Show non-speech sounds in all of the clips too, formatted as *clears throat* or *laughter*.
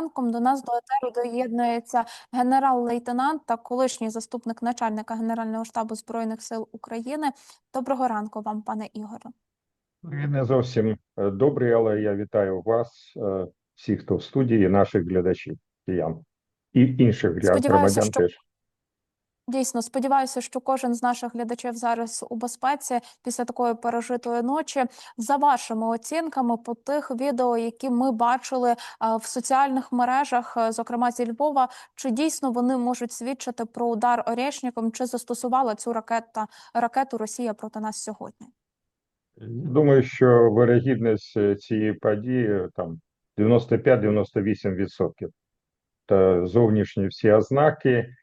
ранком. До нас до етеру доєднується генерал-лейтенант та колишній заступник начальника Генерального штабу Збройних сил України. Доброго ранку вам, пане Ігоре. Не зовсім е, добрий, але я вітаю вас, е, всіх, хто в студії, наших глядачів, киян і інших Сподіваюся, громадян що- теж. Дійсно, сподіваюся, що кожен з наших глядачів зараз у безпеці після такої пережитої ночі. За вашими оцінками по тих відео, які ми бачили в соціальних мережах, е, зокрема зі Львова, чи дійсно вони можуть свідчити про удар Орєшніком, чи застосувала цю ракета ракету Росія проти нас сьогодні? Думаю, що вирогідність е, цієї події е, там 95-98%. Та зовнішні всі ознаки, е,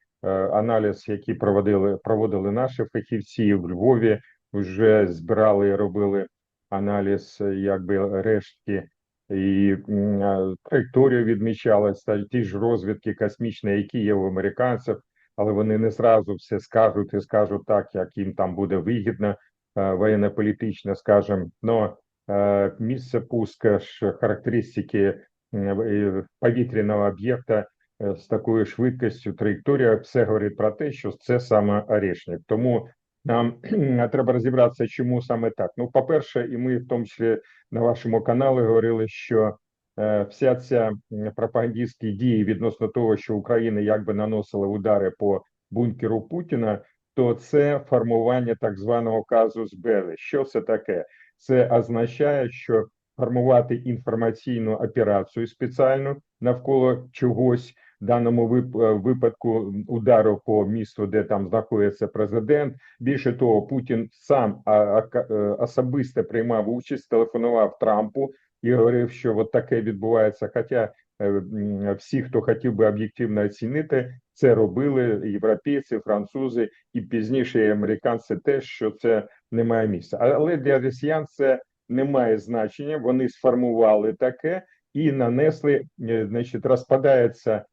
аналіз, який проводили, проводили наші фахівці в Львові, вже збирали і робили аналіз, е, якби рештки, і е, траєкторія відмічалась, та ті ж розвідки космічні, які є у американців, але вони не зразу все скажуть і скажуть так, як їм там буде вигідно, е, воєнно-політично, скажем. Но е, місце пуска ж характеристики е, повітряного об'єкта е, з такою швидкістю, траєкторія, все говорить про те, що це саме Орешник. Тому нам *clears throat* треба розібратися, чому саме так. Ну, по-перше, і ми в тому числі на вашому каналі говорили, що е, вся ця пропагандистські дії відносно того, що Україна якби наносила удари по бункеру Путіна, то це формування так званого казус белли. Що це таке? Це означає, що формувати інформаційну операцію спеціальну навколо чогось, даному е, випадку удару по місту, де там знаходиться президент. Більше того, Путін сам е, особисто приймав участь, телефонував Трампу і говорив, що от таке відбувається. Хоча е, всі, хто хотів би об'єктивно оцінити, це робили європейці, французи і пізніше і американці теж, що це не має місця. Але для росіян це не має значення. Вони сформували таке і нанесли, значить, розпадається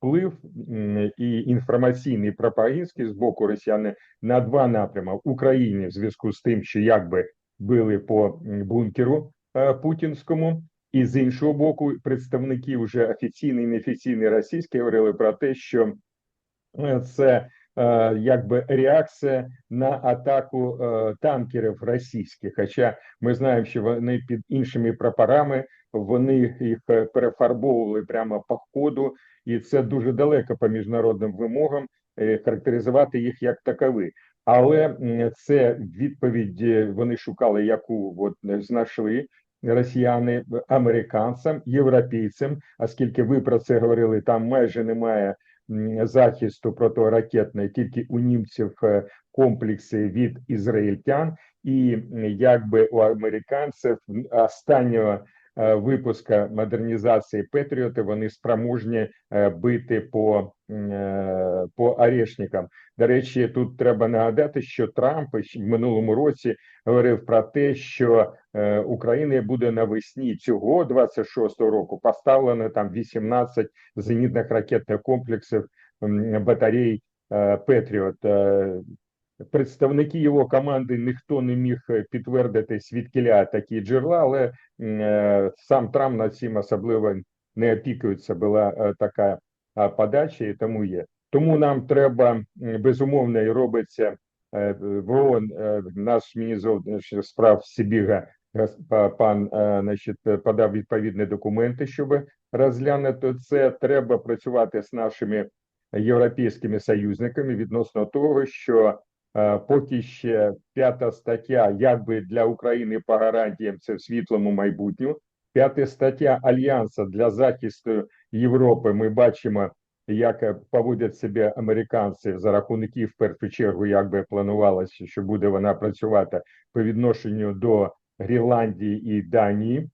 вплив і інформаційний пропагандський з боку росіяни на два напрями Україні в зв'язку з тим, що якби били по бункеру е, путінському. І з іншого боку, представники вже офіційні і неофіційні російські говорили про те, що е, це е, якби реакція на атаку е, танкерів російських. Хоча ми знаємо, що вони під іншими прапорами вони їх е, перефарбовували прямо по ходу, і це дуже далеко по міжнародним вимогам е, характеризувати їх як такові. Але це відповідь е, вони шукали, яку от е, знайшли росіяни американцям, європейцям, оскільки ви про це говорили, там майже немає захисту протиракетної, тільки у німців комплекси від ізраїльтян, і якби у американців останнього випуска модернізації Петріоти вони спроможні е, бити по, е, по орешникам. До речі, тут треба нагадати, що Трамп в минулому році говорив про те, що е, Україна буде навесні цього 26-го року поставлено там 18 зенітних ракетних комплексів батарей е, Петріот. Представники його команди ніхто не міг е, підтвердити свідкіля такі джерела, але е, сам Трамп над цим особливо не опікується. Була е, така подача, і тому є. Тому нам треба безумовно і робиться в ООН, наш міністр справ Сибіга пан значить, подав відповідні документи, щоб розглянути це. Треба працювати з нашими європейськими союзниками відносно того, що поки ще п'ята стаття, якби для України по гарантіям це в світлому майбутньому. П'ята стаття Альянсу для захисту Європи. Ми бачимо, як е, поводять себе американці за рахунки, в першу чергу, як би планувалося, що буде вона працювати по відношенню до Гренландії і Данії.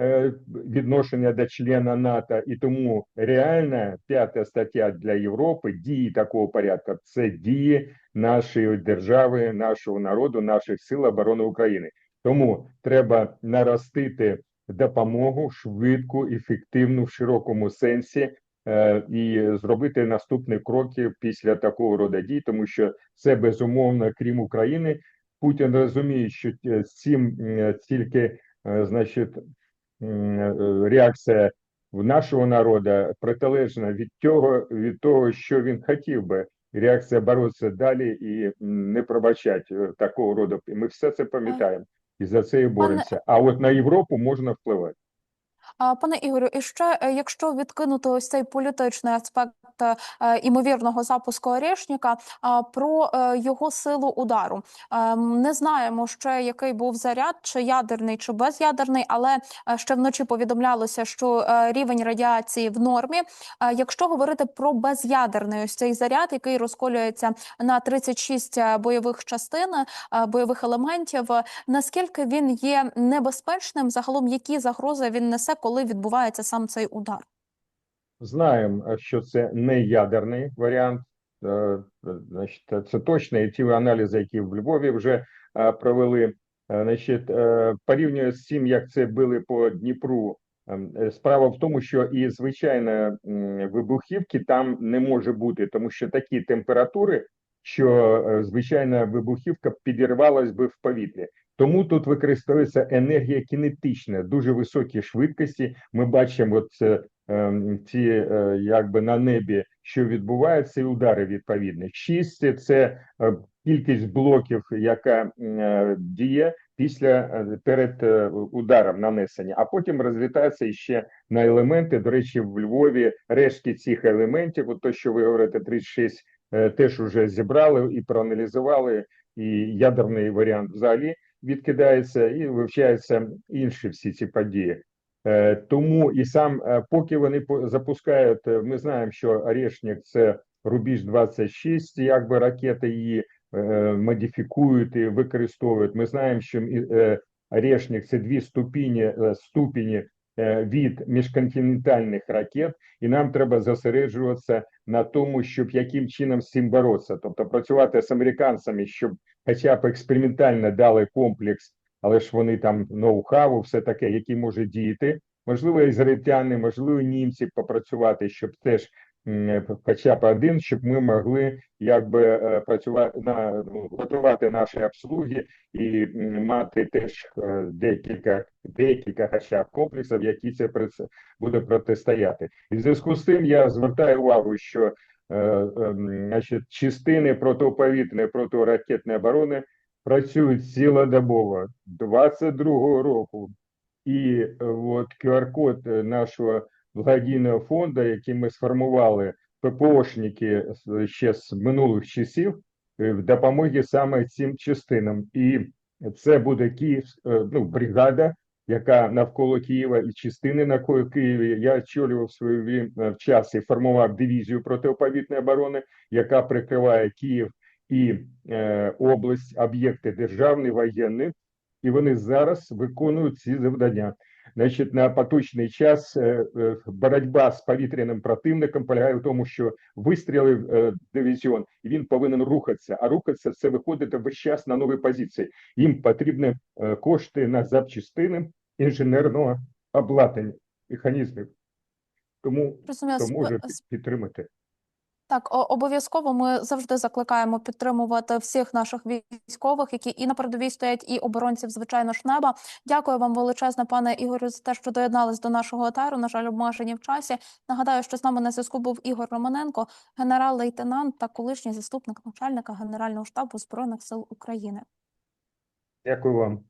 Е, Відношення до члена НАТО, і тому реальна п'ята стаття для Європи дії такого порядку це дії нашої держави, нашого народу, наших сил оборони України. Тому треба наростити допомогу швидку, ефективну в широкому сенсі е, і зробити наступні кроки після такого роду дій, тому що це безумовно, крім України, Путін розуміє, що е, цим тільки значить реакція в нашого народу протилежна від того, від того, що він хотів би. Реакція боротися далі і не пробачати е, такого роду. І ми все це пам'ятаємо і за це і боремося. А от на Європу можна впливати. Пане Ігорю, і ще е, якщо відкинути ось цей політичний аспект е, е, імовірного запуску Орешника, а, про його силу удару Е, не знаємо ще який був заряд, чи ядерний, чи безядерний, але ще вночі повідомлялося, що рівень радіації в нормі. Якщо говорити про безядерний ось цей заряд, який розколюється на 36 бойових частин, бойових елементів, наскільки він є небезпечним, загалом які загрози він несе, коли відбувається сам цей удар? Знаємо, е, що це не ядерний варіант. Е, е, Значить, це точно і ті аналізи, які в Львові вже провели. Значить, порівнює з цим, як це били по Дніпру. ем, Справа в тому, що і звичайно вибухівки там не може бути, тому що такі температури, що звичайна вибухівка підірвалась би в повітрі. Тому тут використовується енергія кінетична, дуже високі швидкості. Ми бачимо це ем, ці е, якби на небі, що відбувається, і удари відповідні. Шість це е, кількість блоків, яка е, діє після перед ударом нанесення, а потім розлітається ще на елементи. До речі, в Львові рештки цих елементів, от то, що ви говорите, 36, е, теж уже зібрали і проаналізували. І ядерний варіант взагалі відкидається і вивчаються інші всі ці події. Е, Тому і сам, е, поки вони запускають, е, ми знаємо, що Орешник це Рубіж 26, якби ракети її модифікують і використовують. Ми знаємо, що Орешник це дві ступені, ступені від міжконтинентальних ракет, і нам треба зосереджуватися на тому, щоб яким чином з цим боротися, тобто працювати з американцями, щоб хоча б експериментально дали комплекс але ж вони там ноу-хаву, все таке, який може діяти. Можливо, ізраїльтяни, можливо, німці попрацювати, щоб теж хоча б один, щоб ми могли якби е, працювати на ну, готувати наші обслуги і мати теж е, декілька декілька хоча б комплексів, які це буде протистояти. І в зв'язку з тим я звертаю увагу, що значить, частини протиповітряної протиракетної оборони працюють цілодобово 22-го року. І е, от QR-код е, нашого благодійного фонду, який ми сформували ППОшники ще з минулих часів, е, в допомогі саме цим частинам. І це буде Київ, е, ну, бригада, яка навколо Києва і частини на Києві. Я очолював свою ві- е, в час і формував дивізію протиповітряної оборони, яка прикриває Київ і е, область, об'єкти державні, воєнні, і вони зараз виконують ці завдання. Значить, на поточний час е, е, боротьба з повітряним противником полягає в тому, що вистрілив дивізіон, і він повинен рухатися. А рухатися це виходити весь час на нові позиції. Їм потрібні кошти на запчастини інженерного обладнання, механізмів. Тому Розумію, хто може підтримати. Так, обов'язково ми завжди закликаємо підтримувати всіх наших військових, які і на передовій стоять, і оборонців, звичайно ж, неба. Дякую вам величезне, пане Ігорю, за те, що доєднались до нашого етеру. На жаль, обмежені в часі. Нагадаю, що з нами на зв'язку був Ігор Романенко, генерал-лейтенант та колишній заступник начальника Генерального штабу збройних сил України. Дякую вам.